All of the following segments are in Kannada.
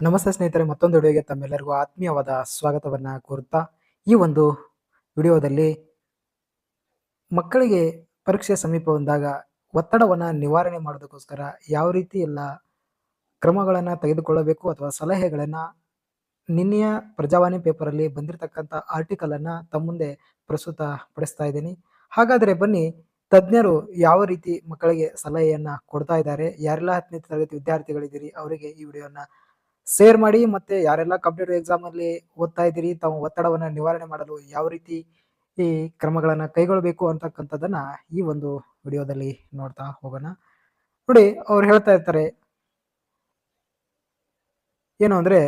ನಮಸ್ತೆ ಸ್ನೇಹಿತರೆ, ಮತ್ತೊಂದು ವಿಡಿಯೋಗೆ ತಮ್ಮೆಲ್ಲರಿಗೂ ಆತ್ಮೀಯವಾದ ಸ್ವಾಗತವನ್ನು ಕೋರುತ್ತಾ, ಈ ಒಂದು ವಿಡಿಯೋದಲ್ಲಿ ಮಕ್ಕಳಿಗೆ ಪರೀಕ್ಷೆ ಸಮೀಪ ಬಂದಾಗ ಒತ್ತಡವನ್ನು ನಿವಾರಣೆ ಮಾಡೋದಕ್ಕೋಸ್ಕರ ಯಾವ ರೀತಿ ಎಲ್ಲ ಕ್ರಮಗಳನ್ನು ತೆಗೆದುಕೊಳ್ಳಬೇಕು ಅಥವಾ ಸಲಹೆಗಳನ್ನು ನಿನ್ನೆಯ ಪ್ರಜಾವಾಣಿ ಪೇಪರಲ್ಲಿ ಬಂದಿರತಕ್ಕಂಥ ಆರ್ಟಿಕಲನ್ನು ತಮ್ಮ ಮುಂದೆ ಪ್ರಸ್ತುತ ಪಡಿಸ್ತಾ ಇದ್ದೀನಿ. ಹಾಗಾದರೆ ಬನ್ನಿ, ತಜ್ಞರು ಯಾವ ರೀತಿ ಮಕ್ಕಳಿಗೆ ಸಲಹೆಯನ್ನು ಕೊಡ್ತಾ ಇದ್ದಾರೆ, ಯಾರೆಲ್ಲ ಹತ್ತನೇ ತರಗತಿ ವಿದ್ಯಾರ್ಥಿಗಳಿದ್ದೀರಿ, ಅವರಿಗೆ ಈ ವಿಡಿಯೋನ ಶೇರ್ ಮಾಡಿ ಮತ್ತೆ ಯಾರೆಲ್ಲ ಕಾಂಪಿಟೇಟಿವ್ ಎಕ್ಸಾಮ್ ಅಲ್ಲಿ ಓದ್ತಾ ಇದ್ದೀರಿ ತಾವು ಒತ್ತಡವನ್ನ ನಿವಾರಣೆ ಮಾಡಲು ಯಾವ ರೀತಿ ಈ ಕ್ರಮಗಳನ್ನ ಕೈಗೊಳ್ಳಬೇಕು ಅಂತಕ್ಕಂಥದ್ದನ್ನ ಈ ಒಂದು ವಿಡಿಯೋದಲ್ಲಿ ನೋಡ್ತಾ ಹೋಗೋಣ. ನೋಡಿ, ಅವ್ರು ಹೇಳ್ತಾ ಇರ್ತಾರೆ, ಏನು ಅಂದ್ರೆ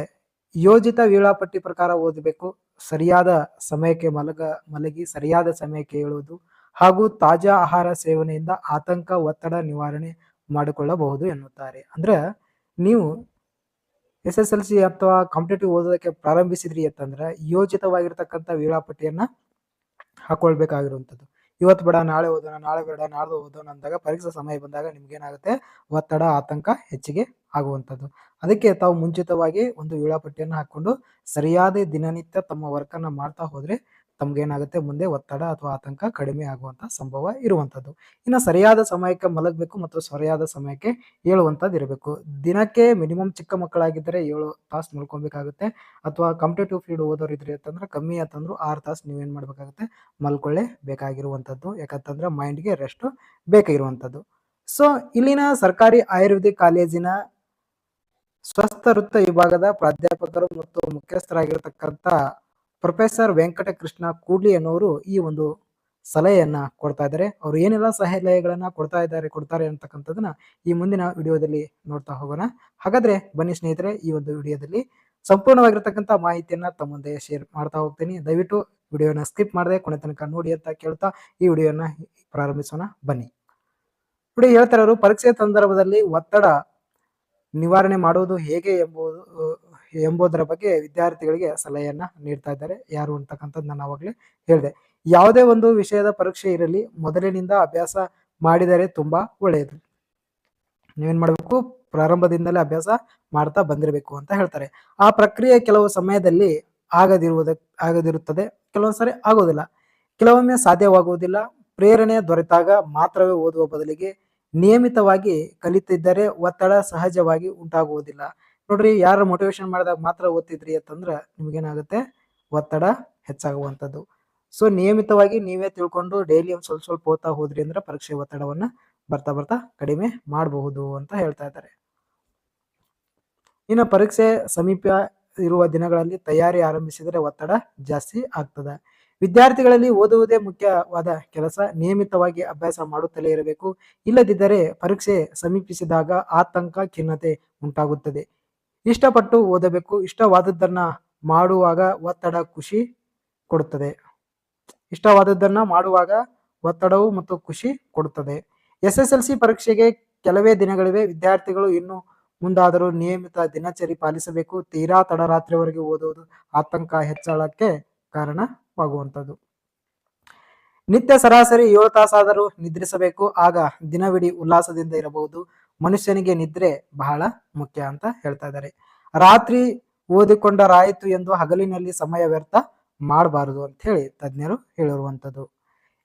ಯೋಜಿತ ವೇಳಾಪಟ್ಟಿ ಪ್ರಕಾರ ಓದಬೇಕು, ಸರಿಯಾದ ಸಮಯಕ್ಕೆ ಮಲಗ, ಮಲಗಿ ಸರಿಯಾದ ಸಮಯಕ್ಕೆ ಏಳುವುದು ಹಾಗೂ ತಾಜಾ ಆಹಾರ ಸೇವನೆಯಿಂದ ಆತಂಕ, ಒತ್ತಡ ನಿವಾರಣೆ ಮಾಡಿಕೊಳ್ಳಬಹುದು ಎನ್ನುತ್ತಾರೆ. ಅಂದ್ರೆ ನೀವು ಎಸ್ ಎಸ್ ಎಲ್ ಸಿ ಅಥವಾ ಕಾಂಪಿಟೇಟಿವ್ ಓದೋದಕ್ಕೆ ಪ್ರಾರಂಭಿಸಿದ್ರಿ ಅಂತಂದ್ರೆ ಯೋಜಿತವಾಗಿರ್ತಕ್ಕಂಥ ವೇಳಾಪಟ್ಟಿಯನ್ನು ಹಾಕೊಳ್ಬೇಕಾಗಿರುವಂಥದ್ದು. ಇವತ್ತು ಬೇಡ, ನಾಳೆ ಓದೋಣ, ನಾಳೆ ಬೇಡ, ನಾಡ್ದು ಓದೋಣ ಅಂದಾಗ ಪರೀಕ್ಷೆ ಸಮಯ ಬಂದಾಗ ನಿಮ್ಗೇನಾಗುತ್ತೆ? ಒತ್ತಡ, ಆತಂಕ ಹೆಚ್ಚಿಗೆ ಆಗುವಂಥದ್ದು. ಅದಕ್ಕೆ ತಾವು ಮುಂಚಿತವಾಗಿ ಒಂದು ವೇಳಾಪಟ್ಟಿಯನ್ನು ಹಾಕೊಂಡು ಸರಿಯಾದ ದಿನನಿತ್ಯ ತಮ್ಮ ವರ್ಕನ್ನು ಮಾಡ್ತಾ ಹೋದ್ರೆ ತಮ್ಗೇನಾಗುತ್ತೆ ಮುಂದೆ ಒತ್ತಡ ಅಥವಾ ಆತಂಕ ಕಡಿಮೆ ಆಗುವಂತ ಸಂಭವ ಇರುವಂತದ್ದು. ಇನ್ನು ಸರಿಯಾದ ಸಮಯಕ್ಕೆ ಮಲಗಬೇಕು ಮತ್ತು ಸರಿಯಾದ ಸಮಯಕ್ಕೆ ಏಳುವಂಥದ್ದು ಇರಬೇಕು. ದಿನಕ್ಕೆ ಮಿನಿಮಮ್ ಚಿಕ್ಕ ಮಕ್ಕಳಾಗಿದ್ದರೆ ಏಳು ತಾಸು ಮಲ್ಕೊಬೇಕಾಗುತ್ತೆ ಅಥವಾ ಕಾಂಪಿಟೇಟಿವ್ ಫೀಲ್ಡ್ ಓದೋರು ಇದ್ರೆ ಅಂತಂದ್ರೆ ಕಮ್ಮಿ ಆತಂದ್ರು ಆರು ತಾಸು ನೀವೇನು ಮಾಡ್ಬೇಕಾಗುತ್ತೆ ಮಲ್ಕೊಳ್ಳೇ ಬೇಕಾಗಿರುವಂಥದ್ದು ಯಾಕಂತಂದ್ರೆ ಮೈಂಡ್ಗೆ ರೆಸ್ಟ್ ಬೇಕಾಗಿರುವಂಥದ್ದು ಸೊ, ಇಲ್ಲಿನ ಸರ್ಕಾರಿ ಆಯುರ್ವೇದಿಕ್ ಕಾಲೇಜಿನ ಸ್ವಸ್ಥ ವೃತ್ತ ವಿಭಾಗದ ಪ್ರಾಧ್ಯಾಪಕರು ಮತ್ತು ಮುಖ್ಯಸ್ಥರಾಗಿರ್ತಕ್ಕಂಥ ಪ್ರೊಫೆಸರ್ ವೆಂಕಟಕೃಷ್ಣ ಕೂಡ್ಲಿ ಅನ್ನೋರು ಈ ಒಂದು ಸಲಹೆಯನ್ನ ಕೊಡ್ತಾ ಇದ್ದಾರೆ. ಅವರು ಏನೆಲ್ಲ ಸಲಹೆಗಳನ್ನ ಕೊಡ್ತಾ ಇದ್ದಾರೆ, ಕೊಡ್ತಾರೆ ಅಂತಕ್ಕಂಥದ್ದನ್ನ ಈ ಮುಂದಿನ ವಿಡಿಯೋದಲ್ಲಿ ನೋಡ್ತಾ ಹೋಗೋಣ. ಹಾಗಾದ್ರೆ ಬನ್ನಿ ಸ್ನೇಹಿತರೆ, ಈ ಒಂದು ವಿಡಿಯೋದಲ್ಲಿ ಸಂಪೂರ್ಣವಾಗಿರ್ತಕ್ಕಂಥ ಮಾಹಿತಿಯನ್ನ ತಮ್ಮ ಶೇರ್ ಮಾಡ್ತಾ ಹೋಗ್ತೀನಿ. ದಯವಿಟ್ಟು ವಿಡಿಯೋನ ಸ್ಕಿಪ್ ಮಾಡದೆ ಕೊನೆ ತನಕ ನೋಡಿ ಅಂತ ಕೇಳ್ತಾ ಈ ವಿಡಿಯೋನ ಪ್ರಾರಂಭಿಸೋಣ. ಬನ್ನಿ. ನೋಡಿ ಹೇಳ್ತಾರೆ ಅವರು ಪರೀಕ್ಷೆ ಸಂದರ್ಭದಲ್ಲಿ ಒತ್ತಡ ನಿವಾರಣೆ ಮಾಡುವುದು ಹೇಗೆ ಎಂಬುದು ಎಂಬುದರ ಬಗ್ಗೆ ವಿದ್ಯಾರ್ಥಿಗಳಿಗೆ ಸಲಹೆಯನ್ನ ನೀಡ್ತಾ ಇದ್ದಾರೆ. ಯಾರು ಅಂತಕ್ಕಂಥದ್ದು ನಾನು ಅವಾಗಲೇ ಹೇಳಿದೆ. ಯಾವುದೇ ಒಂದು ವಿಷಯದ ಪರೀಕ್ಷೆ ಇರಲಿ, ಮೊದಲಿನಿಂದ ಅಭ್ಯಾಸ ಮಾಡಿದರೆ ತುಂಬಾ ಒಳ್ಳೆಯದು. ನೀವೇನ್ ಮಾಡಬೇಕು? ಪ್ರಾರಂಭದಿಂದಲೇ ಅಭ್ಯಾಸ ಮಾಡ್ತಾ ಬಂದಿರಬೇಕು ಅಂತ ಹೇಳ್ತಾರೆ. ಆ ಪ್ರಕ್ರಿಯೆ ಕೆಲವು ಸಮಯದಲ್ಲಿ ಆಗದಿರುವುದ, ಆಗದಿರುತ್ತದೆ. ಕೆಲವೊಂದ್ಸರಿ ಆಗೋದಿಲ್ಲ. ಕೆಲವೊಮ್ಮೆ ಸಾಧ್ಯವಾಗುವುದಿಲ್ಲ. ಪ್ರೇರಣೆ ದೊರೆತಾಗ ಮಾತ್ರವೇ ಓದುವ ಬದಲಿಗೆ ನಿಯಮಿತವಾಗಿ ಕಲಿತಿದ್ದರೆ ಒತ್ತಡ ಸಹಜವಾಗಿ ಉಂಟಾಗುವುದಿಲ್ಲ. ನೋಡ್ರಿ, ಯಾರು ಮೋಟಿವೇಶನ್ ಮಾಡಿದಾಗ ಮಾತ್ರ ಓದ್ತಿದ್ರಿ ಅಂತಂದ್ರೆ ನಿಮ್ಗೇನಾಗುತ್ತೆ? ಒತ್ತಡ ಹೆಚ್ಚಾಗುವಂಥದ್ದು. ಸೊ ನಿಯಮಿತವಾಗಿ ನೀವೇ ತಿಳ್ಕೊಂಡು ಡೈಲಿ ಒಂದು ಸ್ವಲ್ಪ ಸ್ವಲ್ಪ ಓದ್ತಾ ಹೋದ್ರಿ ಅಂದ್ರೆ ಪರೀಕ್ಷೆ ಒತ್ತಡವನ್ನ ಬರ್ತಾ ಬರ್ತಾ ಕಡಿಮೆ ಮಾಡಬಹುದು ಅಂತ ಹೇಳ್ತಾ ಇದ್ದಾರೆ. ಇನ್ನು ಪರೀಕ್ಷೆ ಸಮೀಪ ಇರುವ ದಿನಗಳಲ್ಲಿ ತಯಾರಿ ಆರಂಭಿಸಿದರೆ ಒತ್ತಡ ಜಾಸ್ತಿ ಆಗ್ತದೆ. ವಿದ್ಯಾರ್ಥಿಗಳಲ್ಲಿ ಓದುವುದೇ ಮುಖ್ಯವಾದ ಕೆಲಸ, ನಿಯಮಿತವಾಗಿ ಅಭ್ಯಾಸ ಮಾಡುತ್ತಲೇ ಇರಬೇಕು. ಇಲ್ಲದಿದ್ದರೆ ಪರೀಕ್ಷೆ ಸಮೀಪಿಸಿದಾಗ ಆತಂಕ, ಖಿನ್ನತೆ ಉಂಟಾಗುತ್ತದೆ. ಇಷ್ಟಪಟ್ಟು ಓದಬೇಕು, ಇಷ್ಟವಾದದ್ದನ್ನ ಮಾಡುವಾಗ ಒತ್ತಡ ಖುಷಿ ಕೊಡುತ್ತದೆ. ಇಷ್ಟವಾದದ್ದನ್ನ ಮಾಡುವಾಗ ಒತ್ತಡವು ಮತ್ತು ಖುಷಿ ಕೊಡುತ್ತದೆ. ಎಸ್ ಎಸ್ ಎಲ್ ಸಿ ಪರೀಕ್ಷೆಗೆ ಕೆಲವೇ ದಿನಗಳಿವೆ. ವಿದ್ಯಾರ್ಥಿಗಳು ಇನ್ನು ಮುಂದಾದರೂ ನಿಯಮಿತ ದಿನಚರಿ ಪಾಲಿಸಬೇಕು. ತೀರಾ ತಡರಾತ್ರಿವರೆಗೆ ಓದುವುದು ಆತಂಕ ಹೆಚ್ಚಳಕ್ಕೆ ಕಾರಣವಾಗುವಂಥದ್ದು. ನಿತ್ಯ ಸರಾಸರಿ ಏಳು ತಾಸಾದರೂ ನಿದ್ರಿಸಬೇಕು. ಆಗ ದಿನವಿಡೀ ಉಲ್ಲಾಸದಿಂದ ಇರಬಹುದು. ಮನುಷ್ಯನಿಗೆ ನಿದ್ರೆ ಬಹಳ ಮುಖ್ಯ ಅಂತ ಹೇಳ್ತಾ ಇದ್ದಾರೆ. ರಾತ್ರಿ ಓದಿಕೊಂಡರಾಯಿತು ಎಂದು ಹಗಲಿನಲ್ಲಿ ಸಮಯ ವ್ಯರ್ಥ ಮಾಡಬಾರದು ಅಂತ ಹೇಳಿ ತಜ್ಞರು ಹೇಳಿರುವಂಥದ್ದು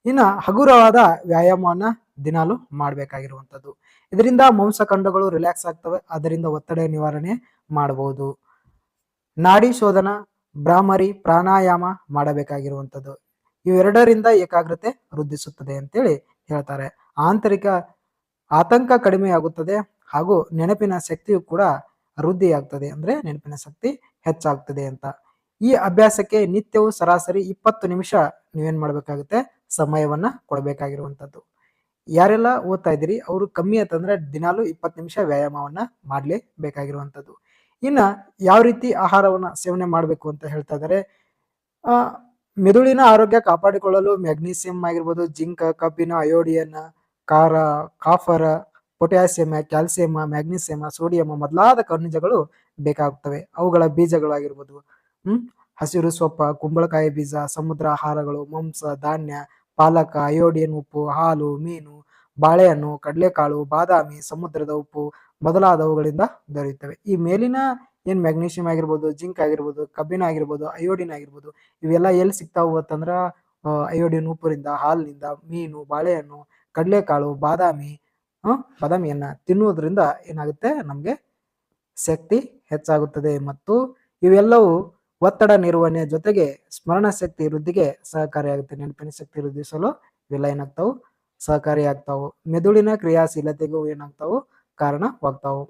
ಇನ್ನ ಹಗುರವಾದ ವ್ಯಾಯಾಮವನ್ನ ದಿನಾಲು ಮಾಡಬೇಕಾಗಿರುವಂಥದ್ದು. ಇದರಿಂದ ಮಾಂಸಖಂಡಗಳು ರಿಲ್ಯಾಕ್ಸ್ ಆಗ್ತವೆ, ಅದರಿಂದ ಒತ್ತಡ ನಿವಾರಣೆ ಮಾಡಬಹುದು ನಾಡಿ ಶೋಧನ, ಭ್ರಾಮರಿ, ಪ್ರಾಣಾಯಾಮ ಮಾಡಬೇಕಾಗಿರುವಂಥದ್ದು. ಇವೆರಡರಿಂದ ಏಕಾಗ್ರತೆ ವೃದ್ಧಿಸುತ್ತದೆ ಅಂತೇಳಿ ಹೇಳ್ತಾರೆ. ಆಂತರಿಕ ಆತಂಕ ಕಡಿಮೆಯಾಗುತ್ತದೆ ಹಾಗೂ ನೆನಪಿನ ಶಕ್ತಿಯು ಕೂಡ ವೃದ್ಧಿಯಾಗ್ತದೆ ಅಂದ್ರೆ ನೆನಪಿನ ಶಕ್ತಿ ಹೆಚ್ಚಾಗ್ತದೆ ಅಂತ. ಈ ಅಭ್ಯಾಸಕ್ಕೆ ನಿತ್ಯವೂ ಸರಾಸರಿ ಇಪ್ಪತ್ತು ನಿಮಿಷ ನೀವೇನ್ ಮಾಡಬೇಕಾಗುತ್ತೆ? ಸಮಯವನ್ನ ಕೊಡಬೇಕಾಗಿರುವಂಥದ್ದು. ಯಾರೆಲ್ಲ ಓದ್ತಾ ಇದ್ದೀರಿ, ಅವರು ಕಮ್ಮಿ ಅಂತಂದ್ರೆ ದಿನಾಲು ಇಪ್ಪತ್ತು ನಿಮಿಷ ವ್ಯಾಯಾಮವನ್ನ ಮಾಡಲೇಬೇಕಾಗಿರುವಂಥದ್ದು. ಇನ್ನ ಯಾವ ರೀತಿ ಆಹಾರವನ್ನ ಸೇವನೆ ಮಾಡಬೇಕು ಅಂತ ಹೇಳ್ತಾ ಇದ್ದಾರೆ ಮೆದುಳಿನ ಆರೋಗ್ಯ ಕಾಪಾಡಿಕೊಳ್ಳಲು ಮ್ಯಾಗ್ನೀಸಿಯಂ ಆಗಿರ್ಬೋದು, ಜಿಂಕ್, ಕಬ್ಬಿನ ಅಯೋಡಿಯನ್ ಕಾರ copper potassium calcium, magnesium, sodium ಮೊದಲಾದ ಖನಿಜಗಳು ಬೇಕಾಗುತ್ತವೆ. ಅವುಗಳ ಬೀಜಗಳಾಗಿರ್ಬೋದು. ಹ್ಮ್? ಹಸಿರು ಸೊಪ್ಪ, ಕುಂಬಳಕಾಯಿ ಬೀಜ, ಸಮುದ್ರ ಆಹಾರಗಳು, ಮಾಂಸ, ಧಾನ್ಯ, ಪಾಲಕ, ಅಯೋಡಿಯನ್ ಉಪ್ಪು, ಹಾಲು, ಮೀನು, ಬಾಳೆಹಣ್ಣು, ಕಡಲೆಕಾಳು, ಬಾದಾಮಿ, ಸಮುದ್ರದ ಉಪ್ಪು ಮೊದಲಾದವುಗಳಿಂದ ದೊರೆಯುತ್ತವೆ. ಈ ಮೇಲಿನ ಏನ್ ಮ್ಯಾಗ್ನೀಷಿಯಂ ಆಗಿರ್ಬೋದು, ಜಿಂಕ್ ಆಗಿರ್ಬೋದು, ಕಬ್ಬಿಣ ಆಗಿರ್ಬೋದು, ಅಯೋಡಿನ್ ಆಗಿರ್ಬೋದು, ಇವೆಲ್ಲ ಎಲ್ಲಿ ಸಿಗ್ತಾವು ಅಂತಂದ್ರೆ ಅಯೋಡಿನ್ ಉಪ್ಪರಿಂದ ಹಾಲಿನಿಂದ, ಮೀನು, ಬಾಳೆಹಣ್ಣು, ಕಡಲೆಕಾಳು, ಬಾದಾಮಿ ಬಾದಾಮಿಯನ್ನು ತಿನ್ನುವುದರಿಂದ ಏನಾಗುತ್ತೆ? ನಮಗೆ ಶಕ್ತಿ ಹೆಚ್ಚಾಗುತ್ತದೆ ಮತ್ತು ಇವೆಲ್ಲವೂ ಒತ್ತಡ ನಿರ್ವಹಣೆ ಜೊತೆಗೆ ಸ್ಮರಣ ಶಕ್ತಿ ವೃದ್ಧಿಗೆ ಸಹಕಾರಿಯಾಗುತ್ತೆ. ನೆನಪಿನ ಶಕ್ತಿ ವೃದ್ಧಿಸಲು ಇವೆಲ್ಲ ಏನಾಗ್ತಾವು? ಸಹಕಾರಿಯಾಗ್ತಾವು. ಮೆದುಳಿನ ಕ್ರಿಯಾಶೀಲತೆಗೂ ಏನಾಗ್ತಾವು? ಕಾರಣವಾಗ್ತಾವು.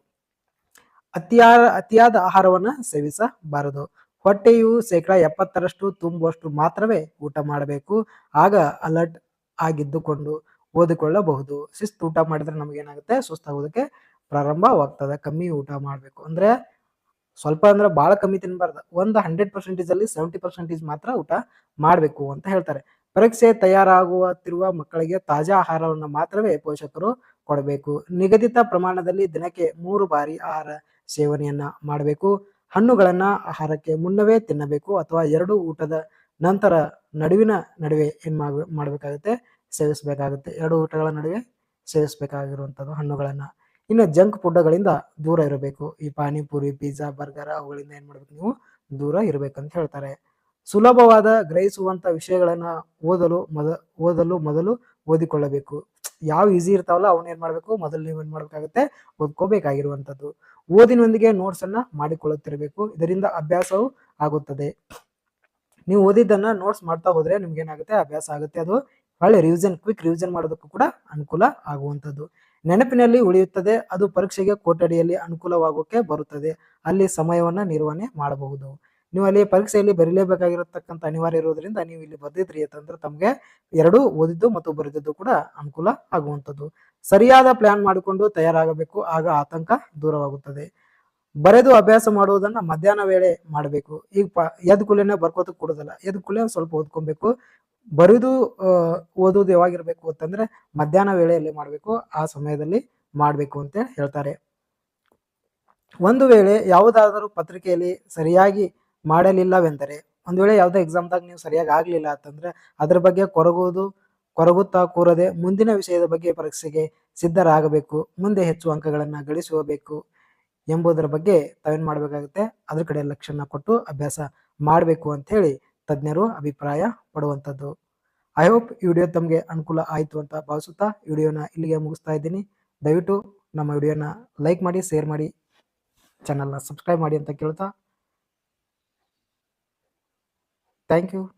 ಅತಿಯಾದ ಅತಿಯಾದ ಆಹಾರವನ್ನ ಸೇವಿಸಬಾರದು. ಹೊಟ್ಟೆಯು ಶೇಕಡಾ ಎಪ್ಪತ್ತರಷ್ಟು ತುಂಬುವಷ್ಟು ಮಾತ್ರವೇ ಊಟ ಮಾಡಬೇಕು. ಆಗ ಅಲರ್ಟ್ ಆಗಿದ್ದುಕೊಂಡು ಓದಿಕೊಳ್ಳಬಹುದು. ಶಿಸ್ತು ಊಟ ಮಾಡಿದ್ರೆ ನಮಗೇನಾಗುತ್ತೆ? ಸುಸ್ತಾಗೋದಕ್ಕೆ ಪ್ರಾರಂಭವಾಗ್ತದೆ. ಕಮ್ಮಿ ಊಟ ಮಾಡಬೇಕು. ಅಂದ್ರೆ ಸ್ವಲ್ಪ ಅಂದ್ರೆ ಬಹಳ ಕಮ್ಮಿ ತಿನ್ಬಾರ್ದು. ಒಂದು ಹಂಡ್ರೆಡ್ ಪರ್ಸೆಂಟೇಜ್ ಅಲ್ಲಿ ಸೆವೆಂಟಿ ಪರ್ಸೆಂಟೇಜ್ ಮಾತ್ರ ಊಟ ಮಾಡಬೇಕು ಅಂತ ಹೇಳ್ತಾರೆ. ಪರೀಕ್ಷೆ ತಯಾರಾಗುತ್ತಿರುವ ಮಕ್ಕಳಿಗೆ ತಾಜಾ ಆಹಾರವನ್ನು ಮಾತ್ರವೇ ಪೋಷಕರು ಕೊಡಬೇಕು. ನಿಗದಿತ ಪ್ರಮಾಣದಲ್ಲಿ ದಿನಕ್ಕೆ ಮೂರು ಬಾರಿ ಆಹಾರ ಸೇವನೆಯನ್ನ ಮಾಡಬೇಕು. ಹಣ್ಣುಗಳನ್ನ ಆಹಾರಕ್ಕೆ ಮುನ್ನವೇ ತಿನ್ನಬೇಕು ಅಥವಾ ಎರಡು ಊಟದ ನಂತರ ನಡುವಿನ ನಡುವೆ ಏನು ಮಾಡಬೇಕಾಗುತ್ತೆ? ಸೇವಿಸಬೇಕಾಗುತ್ತೆ. ಎರಡು ಊಟಗಳ ನಡುವೆ ಸೇವಿಸಬೇಕಾಗಿರುವಂಥದ್ದು ಹಣ್ಣುಗಳನ್ನು. ಇನ್ನು ಜಂಕ್ ಫುಡ್ಗಳಿಂದ ದೂರ ಇರಬೇಕು. ಈ ಪಾನಿಪುರಿ, ಪಿಜ್ಜಾ, ಬರ್ಗರ್ ಅವುಗಳಿಂದ ಏನು ಮಾಡಬೇಕು ನೀವು? ದೂರ ಇರಬೇಕಂತ ಹೇಳ್ತಾರೆ. ಸುಲಭವಾದ ಗ್ರಹಿಸುವಂತ ವಿಷಯಗಳನ್ನ ಓದಲು ಮೊದ, ಓದಲು ಮೊದಲು ಓದಿಕೊಳ್ಳಬೇಕು. ಯಾವ ಈಸಿ ಇರ್ತಾವಲ್ಲ ಅವನ್ನ ಏನ್ ಮಾಡ್ಬೇಕು? ಮೊದಲು ನೀವು ಮಾಡ್ಬೇಕಾಗತ್ತೆ? ಓದ್ಕೋಬೇಕಾಗಿರುವಂತದ್ದು ಓದಿನೊಂದಿಗೆ ನೋಟ್ಸ್ ಅನ್ನ ಮಾಡಿಕೊಳ್ಳುತ್ತಿರಬೇಕು. ಇದರಿಂದ ಅಭ್ಯಾಸವು ಆಗುತ್ತದೆ. ನೀವು ಓದಿದ್ದನ್ನ ನೋಟ್ಸ್ ಮಾಡ್ತಾ ಹೋದ್ರೆ ನಿಮ್ಗೆ ಏನಾಗುತ್ತೆ ಅಭ್ಯಾಸ ಆಗುತ್ತೆ. ಅದು ಒಳ್ಳೆ ರಿವಿಷನ್ ಕ್ವಿಕ್ ರಿವಿಷನ್ ಮಾಡೋದಕ್ಕೂ ಕೂಡ ಅನುಕೂಲ ಆಗುವಂಥದ್ದು. ನೆನಪಿನಲ್ಲಿ ಉಳಿಯುತ್ತದೆ. ಅದು ಪರೀಕ್ಷೆಗೆ ಕೊಠಡಿಯಲ್ಲಿ ಅನುಕೂಲವಾಗೋಕೆ ಬರುತ್ತದೆ. ಅಲ್ಲಿ ಸಮಯವನ್ನ ನಿರ್ವಹಣೆ ಮಾಡಬಹುದು. ನೀವು ಅಲ್ಲಿ ಪರೀಕ್ಷೆಯಲ್ಲಿ ಬರೀಲೇಬೇಕಾಗಿರತಕ್ಕಂಥ ಅನಿವಾರ್ಯ ಇರೋದ್ರಿಂದ ನೀವು ಇಲ್ಲಿ ಬರ್ದಿದ್ರಿ ಅಂತಂದ್ರೆ ತಮಗೆ ಎರಡು ಓದಿದ್ದು ಮತ್ತು ಬರೆದಿದ್ದು ಕೂಡ ಅನುಕೂಲ ಆಗುವಂಥದ್ದು. ಸರಿಯಾದ ಪ್ಲಾನ್ ಮಾಡಿಕೊಂಡು ತಯಾರಾಗಬೇಕು, ಆಗ ಆತಂಕ ದೂರವಾಗುತ್ತದೆ. ಬರೆದು ಅಭ್ಯಾಸ ಮಾಡುವುದನ್ನ ಮಧ್ಯಾಹ್ನ ವೇಳೆ ಮಾಡಬೇಕು. ಈಗ ಪ, ಎದ್ ಕುಲೇನೆ ಬರ್ಕೋತ ಕೊಡೋದಲ್ಲ. ಎದ್ ಕುಲೆ ಸ್ವಲ್ಪ ಓದ್ಕೊಬೇಕು. ಬರೆದು ಓದೋದು ಯಾವಾಗಿರ್ಬೇಕು ಅಂತಂದ್ರೆ ಮಧ್ಯಾಹ್ನ ವೇಳೆಯಲ್ಲಿ ಮಾಡಬೇಕು. ಆ ಸಮಯದಲ್ಲಿ ಮಾಡಬೇಕು ಅಂತ ಹೇಳ್ತಾರೆ. ಒಂದು ವೇಳೆ ಯಾವುದಾದರೂ ಪತ್ರಿಕೆಯಲ್ಲಿ ಸರಿಯಾಗಿ ಮಾಡಲಿಲ್ಲವೆಂದರೆ ಒಂದು ವೇಳೆ ಯಾವುದೇ ಎಕ್ಸಾಮ್ದಾಗ ನೀವು ಸರಿಯಾಗಿ ಆಗಲಿಲ್ಲ ಅಂತಂದ್ರೆ ಅದ್ರ ಬಗ್ಗೆ ಕೊರಗುವುದು, ಕೊರಗುತ್ತಾ ಕೂರದೆ ಮುಂದಿನ ವಿಷಯದ ಬಗ್ಗೆ ಪರೀಕ್ಷೆಗೆ ಸಿದ್ಧರಾಗಬೇಕು, ಮುಂದೆ ಹೆಚ್ಚು ಅಂಕಗಳನ್ನು ಗಳಿಸಬೇಕು ಎಂಬುದರ ಬಗ್ಗೆ ತಾವೇನು ಮಾಡಬೇಕಾಗುತ್ತೆ? ಅದ್ರ ಕಡೆ ಲಕ್ಷಣ ಕೊಟ್ಟು ಅಭ್ಯಾಸ ಮಾಡಬೇಕು ಅಂತ ತಜ್ಞರು ಅಭಿಪ್ರಾಯ ಪಡುವಂಥದ್ದು. ಐ ಹೋಪ್ ಈ ವಿಡಿಯೋ ತಮಗೆ ಅನುಕೂಲ ಆಯಿತು ಅಂತ ಭಾವಿಸುತ್ತಾ ವಿಡಿಯೋನ ಇಲ್ಲಿಗೆ ಮುಗಿಸ್ತಾ ಇದ್ದೀನಿ. ದಯವಿಟ್ಟು ನಮ್ಮ ವಿಡಿಯೋನ ಲೈಕ್ ಮಾಡಿ ಶೇರ್ ಮಾಡಿ ಚಾನಲ್ನ ಸಬ್ಸ್ಕ್ರೈಬ್ ಮಾಡಿ ಅಂತ ಕೇಳ್ತಾ Thank you.